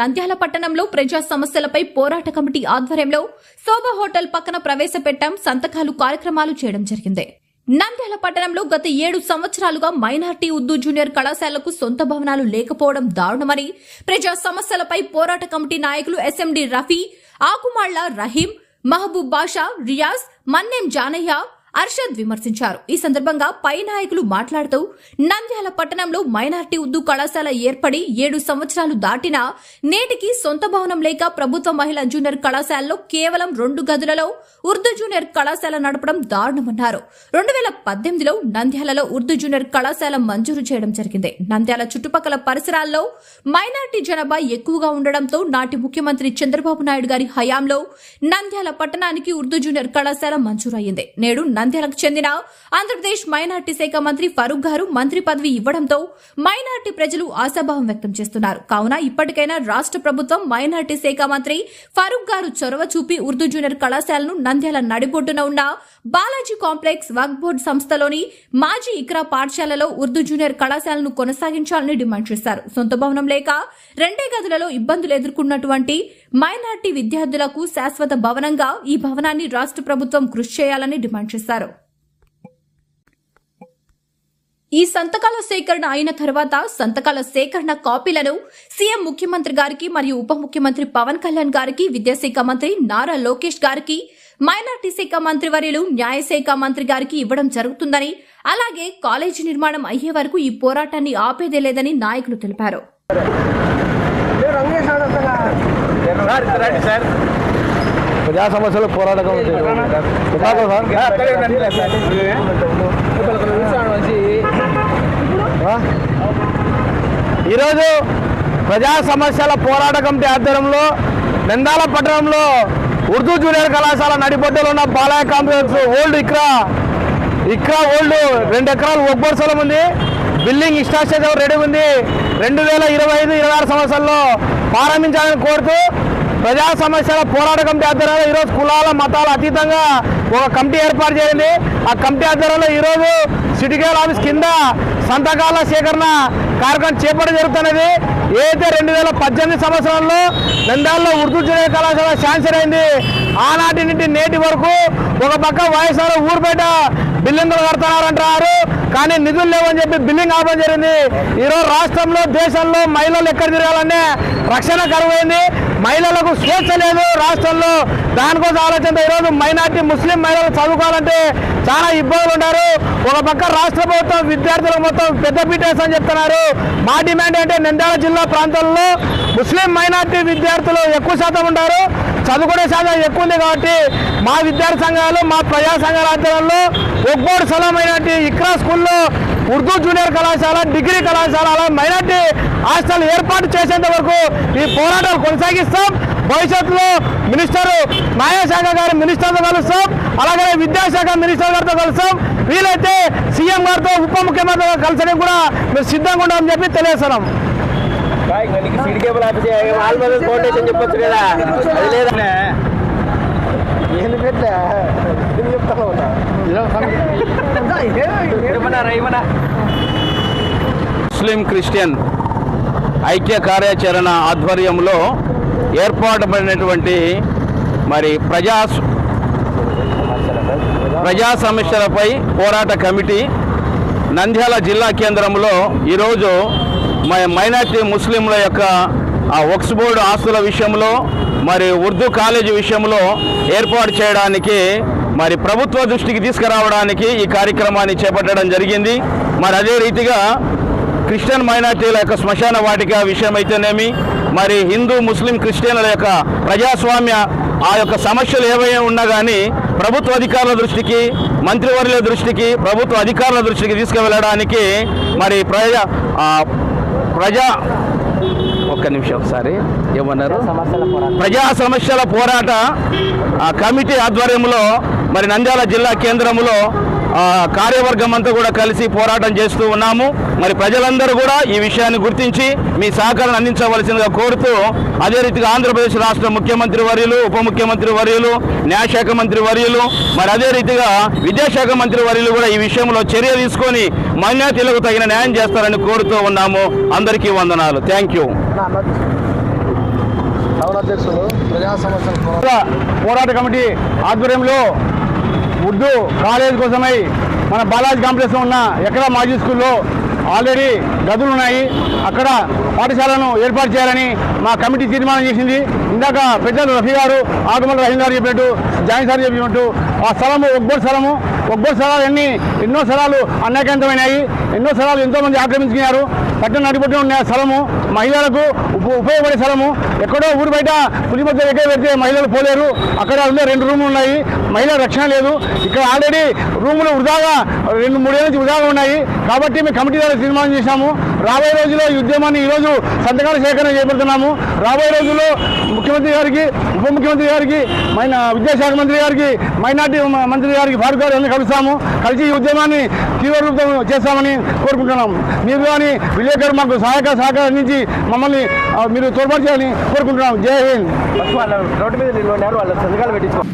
నంద్యాల పట్టణంలో ప్రజా సమస్యలపై పోరాట కమిటీ ఆధ్వర్యంలో శోభా హోటల్ పక్కన ప్రవేశపెట్టాం సంతకాలు కార్యక్రమాలు చేయడం జరిగింది. నంద్యాల పట్టణంలో గత ఏడు సంవత్సరాలుగా మైనార్టీ ఉర్దూ జూనియర్ కళాశాలకు సొంత భవనాలు లేకపోవడం దారుణమని ప్రజా సమస్యలపై పోరాట కమిటీ నాయకులు ఎస్ఎండి రఫీ ఆకుమాళ్ళ రహీం మహబూబ్ బాషా రియాజ్ మన్నేం జానయ్య అర్షద్ విమర్శించారు. ఈ సందర్భంగా పై నాయకులు మాట్లాడుతూ నంద్యాల పట్టణంలో మైనార్టీ ఉర్దూ కళాశాల ఏర్పడి ఏడు సంవత్సరాలు దాటినా నేటికి సొంత భవనం లేక ప్రభుత్వ మహిళా జూనియర్ కళాశాలలో కేవలం రెండు గదులలో ఉర్దూ జూనియర్ కళాశాల నడపడం దారుణమన్నారు. రెండు వేల పద్దెనిమిదిలో నంద్యాలలో ఉర్దూ జూనియర్ కళాశాల మంజూరు చేయడం జరిగింది. నంద్యాల చుట్టుపక్కల పరిసరాల్లో మైనార్టీ జనాభా ఎక్కువగా ఉండడంతో నాటి ముఖ్యమంత్రి చంద్రబాబు నాయుడు గారి హయాంలో నంద్యాల పట్టణానికి ఉర్దూ జూనియర్ కళాశాల మంజూరయ్యింది. నేడు నంద్యాలకు చెందిన ఆంధ్రప్రదేశ్ మైనార్టీ శాఖ మంత్రి ఫరూక్ గారు మంత్రి పదవి ఇవ్వడంతో మైనార్టీ ప్రజలు ఆశాభావం వ్యక్తం చేస్తున్నారు. కావున ఇప్పటికైనా రాష్ట్ర ప్రభుత్వం మైనార్టీ శాఖ మంత్రి ఫరూక్ గారు చొరవ చూపి ఉర్దూ జూనియర్ కళాశాలను నంద్యాల నడిబొడ్డున ఉన్న బాలాజీ కాంప్లెక్స్ వక్ బోర్డు సంస్థలోని మాజీ ఇక్రా పాఠశాలలో ఉర్దూ జూనియర్ కళాశాలను కొనసాగించాలని డిమాండ్ చేశారు. సొంత భవనం లేక రెండే గదులలో ఇబ్బందులు ఎదుర్కొన్నటువంటి మైనార్టీ విద్యార్థులకు శాశ్వత భవనంగా ఈ భవనాన్ని రాష్ట్ర ప్రభుత్వం కృషి చేయాలని డిమాండ్ చేశారు. ఈ సంతకాల సేకరణ అయిన తర్వాత సంతకాల సేకరణ కాపీలను సీఎం ముఖ్యమంత్రి గారికి మరియు ఉప ముఖ్యమంత్రి పవన్ కళ్యాణ్ గారికి విద్యాశాఖ మంత్రి నారా లోకేష్ గారికి మైనార్టీ శాఖ మంత్రి వర్యులు న్యాయశాఖ మంత్రి గారికి ఇవ్వడం జరుగుతుందని అలాగే కాలేజీ నిర్మాణం అయ్యే వరకు ఈ పోరాటాన్ని ఆపేదే లేదని నాయకులు తెలిపారు. ప్రజా సమస్యలు పోరాట? ఈరోజు ప్రజా సమస్యల పోరాట కమిటీ ఆధ్వర్యంలో నందాల పట్టణంలో ఉర్దూ జూనియర్ కళాశాల నడిబొడ్డులో ఉన్న బాలయ complex old Iqra Iqra old రెండు ఎకరాలు ఒబ్బర్ స్థలం ఉంది బిల్డింగ్ ఇన్స్ట్రాక్చర్ రెడీ ఉంది రెండు వేల ఇరవై ఐదు ఇరవై ఆరు సంవత్సరంలో ప్రారంభించాలని కోరుతూ ప్రజా సమస్యల పోరాట కమిటీ ఆధ్వర్యంలో ఈరోజు కులాల మతాల అతీతంగా ఒక కమిటీ ఏర్పాటు చేయండి ఆ కమిటీ ఆధ్వర్యంలో ఈరోజు సిటికేల్ ఆఫీస్ కింద సంతకాల సేకరణ కార్యక్రమం చేపట్టడం జరుగుతున్నది. ఏదైతే రెండు వేల పద్దెనిమిది సంవత్సరంలో నంద్యాలలో ఉర్దూ జూనియర్ కళాశాల శాంక్షన్ అయింది ఆనాటి నుండి నేటి వరకు ఒక పక్క వైఎస్ఆర్ ఊరుపేట బయట బిల్డింగ్లు కడుతున్నారంటారు కానీ నిధులు లేవని చెప్పి బిల్డింగ్ ఆపడం జరిగింది. ఈరోజు రాష్ట్రంలో దేశంలో మహిళలు ఎక్కడ తిరగాలనే రక్షణ కరువైంది. మహిళలకు స్వేచ్ఛ లేదు రాష్ట్రంలో. దానికోసం ఆలోచన ఈరోజు మైనార్టీ ముస్లిం మహిళలు చదువుకోవాలంటే చాలా ఇబ్బందులు ఉన్నారు ఒక పక్క రాష్ట్ర ప్రభుత్వం విద్యార్థులకు మొత్తం పెద్దపీట అని చెప్తున్నారు. మా డిమాండ్ అంటే నంద్యాల జిల్లా ప్రాంతాల్లో ముస్లిం మైనార్టీ విద్యార్థులు ఎక్కువ శాతం ఉంటారు. చదువుకునే శాతం ఎక్కువ ఉంది కాబట్టి మా విద్యార్థి సంఘాలు మా ప్రజా సంఘాల ఆధ్వర్యంలో ఒక్కోటి స్థలం ఇక్రా స్కూల్లో ఉర్దూ జూనియర్ కళాశాల డిగ్రీ కళాశాల అలా మైనార్టీ హాస్టల్ ఏర్పాటు చేసేంత వరకు ఈ పోరాటాలు కొనసాగిస్తాం. భవిష్యత్తులో మినిస్టర్ న్యాయశాఖ గారి మినిస్టర్తో కలుస్తాం. అలాగే విద్యాశాఖ మినిస్టర్ గారితో కలుస్తాం. వీలైతే సీఎం గారితో ఉప ముఖ్యమంత్రితో గారితో కలిసడానికి కూడా మేము సిద్ధంగా ఉన్నామని చెప్పి తెలియజేస్తున్నాం. సిడి కేబుల్ ఆఫీస్ ఆల్మల్ ఫౌండేషన్ చెప్పొచ్చు కదా. అది లేదా? ఎందుకంటే చెప్తా ముస్లిం క్రిస్టియన్ ఐక్య కార్యాచరణ ఆధ్వర్యంలో ఏర్పాటుపడినటువంటి మరి ప్రజా ప్రజా సమస్యలపై పోరాట కమిటీ నంద్యాల జిల్లా కేంద్రంలో ఈరోజు మైనార్టీ ముస్లింల యొక్క ఆ వక్స్ బోర్డు ఆస్తుల విషయంలో మరి ఉర్దూ కాలేజీ విషయంలో ఏర్పాటు చేయడానికి మరి ప్రభుత్వ దృష్టికి తీసుకురావడానికి ఈ కార్యక్రమాన్ని చేపట్టడం జరిగింది. మరి అదే రీతిగా క్రిస్టియన్ మైనార్టీల యొక్క శ్మశాన వాటిక విషయం అయితేనేమి మరి హిందూ ముస్లిం క్రిస్టియన్ల యొక్క ప్రజాస్వామ్య ఆ యొక్క సమస్యలు ఏవైనా ఉన్నా కానీ ప్రభుత్వ అధికారుల దృష్టికి మంత్రివర్యుల దృష్టికి ప్రభుత్వ అధికారుల దృష్టికి తీసుకువెళ్ళడానికి మరి ప్రజా ప్రజా ఒక్క నిమిషం ఒకసారి. ఏమన్నారు? ప్రజా సమస్యల పోరాట ఆ, కమిటీ ఆధ్వర్యంలో మరి నంద్యాల జిల్లా కేంద్రంలో కార్యవర్గం అంతా కూడా కలిసి పోరాటం చేస్తూ ఉన్నాము. మరి ప్రజలందరూ కూడా ఈ విషయాన్ని గుర్తించి మీ సహకారం అందించవలసిందిగా కోరుతూ అదే రీతిగా ఆంధ్రప్రదేశ్ రాష్ట్ర ముఖ్యమంత్రి వర్యులు ఉప ముఖ్యమంత్రి వర్యులు న్యాయశాఖ మంత్రి వర్యులు మరి అదే రీతిగా విద్యాశాఖ మంత్రి వర్యులు కూడా ఈ విషయంలో చర్య తీసుకొని మైనార్టీలకు తగిన న్యాయం చేస్తారని కోరుతూ ఉన్నాము. అందరికీ వందనాలు. థ్యాంక్ యూ పోరాట కమిటీ ఆధ్వర్యంలో ఉర్దూ కాలేజ్ కోసమై మన బాలాజీ కాంప్లెక్స్లో ఉన్న ఎక్కడ మాజీ స్కూల్లో ఆల్రెడీ గదులు ఉన్నాయి. అక్కడ పాఠశాలను ఏర్పాటు చేయాలని మా కమిటీ తీర్మానం చేసింది. ఇందాక పెద్దలు రఫీ గారు ఆగమల రహీం గారు చెప్పినట్టు జాయిన్ సార్ చెప్పినట్టు ఆ స్థలము ఒక్కోటి స్థలము ఒక్కోటి స్థలాలు అన్ని ఎన్నో స్థలాలు అన్యాకాంతమైనాయి ఎన్నో స్థలాలు ఎంతోమంది ఆక్రమించుకున్నారు. పట్టణ నడిపట్టిన ఉన్న స్థలము మహిళలకు ఉపయోగపడే స్థలము. ఎక్కడో ఊరు బయట పులిమద్ద ఎక్కడ పెడితే మహిళలు పోలేరు. అక్కడ ఉండే రెండు రూములు ఉన్నాయి. మహిళల రక్షణ లేదు. ఇక్కడ ఆల్రెడీ రూములు వృధాగా రెండు మూడేళ్ళ నుంచి వృధాగా ఉన్నాయి. కాబట్టి మేము కమిటీ ద్వారా తీర్మానం చేశాము. రాబోయే రోజుల్లో ఈ ఉద్యమాన్ని ఈరోజు సంతకాల సేకరణ చేపడుతున్నాము. రాబోయే రోజుల్లో ముఖ్యమంత్రి గారికి ఉప ముఖ్యమంత్రి గారికి మైన విద్యాశాఖ మంత్రి గారికి మైనార్టీ మంత్రి గారికి ఫారూక్ గారు కలుస్తాము. కలిసి ఈ ఉద్యమాన్ని తీవ్ర రూపం చేస్తామని కోరుకుంటున్నాం. మీరు కానీ విలేకరు మాకు సహాయక సహకారం అందించి మమ్మల్ని మీరు తోడ్పాటు చేయాలని కోరుకుంటున్నాం. జై హింద్. రోడ్డు మీద నిలబడినారు వాళ్ళ సంతకాలు పెట్టించుకో